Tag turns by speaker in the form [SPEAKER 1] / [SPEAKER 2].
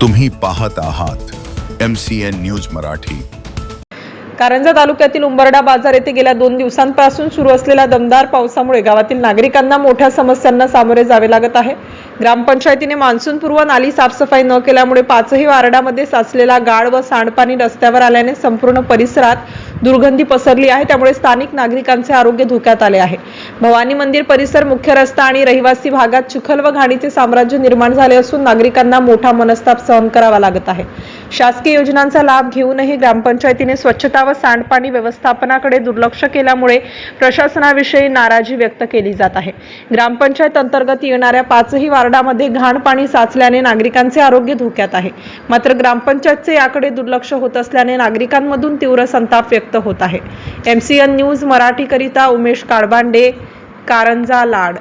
[SPEAKER 1] तुम्ही पाहत आहात M C N news Marathi.
[SPEAKER 2] Karanja तालुक्यातील उंबरडा बाजार येथे गेल्या दोन दिवसांपासून सुरू असलेल्या दमदार पावसामुळे गावातील नागरिकांना मोठ्या समस्यांना सामोरे जावे लागत आहे. ग्रामपंचायतीने मान्सूनपूर्व नाली साफसफाई न केल्यामुळे पाचही वार्डामध्ये साचलेला गाळ व सांडपाणी रस्त्यावर आल्याने संपूर्ण परिसरात दुर्गंधी पसरली आहे त्यामुळे स्थानिक नागरिकांचे आरोग्य धोक्यात आले आहे. भवानी मंदिर परिसर मुख्य रस्ता आणि रहिवासी भागात चिखल व घाणीचे साम्राज्य निर्माण झाले असून नागरिकांना मोठा मनस्ताप सहन करावा लागत आहे. शासकीय योजनांचा लाभ घेऊनही ग्रामपंचायतीने स्वच्छता व सांडपाणी व्यवस्थापनाकडे दुर्लक्ष केल्यामुळे प्रशासनाविषयी नाराजी व्यक्त केली जात आहे. ग्रामपंचायत अंतर्गत येणाऱ्या पाचही वार्डामध्ये घाण पाणी साचल्याने नागरिकांचे आरोग्य धोक्यात आहे. मात्र ग्रामपंचायतचे याकडे दुर्लक्ष होत असल्याने नागरिकांमधून तीव्र संताप व्यक्त होत आहे. एम सी एन न्यूज मराठीकरिता उमेश काळबांडे कारंजा लाड.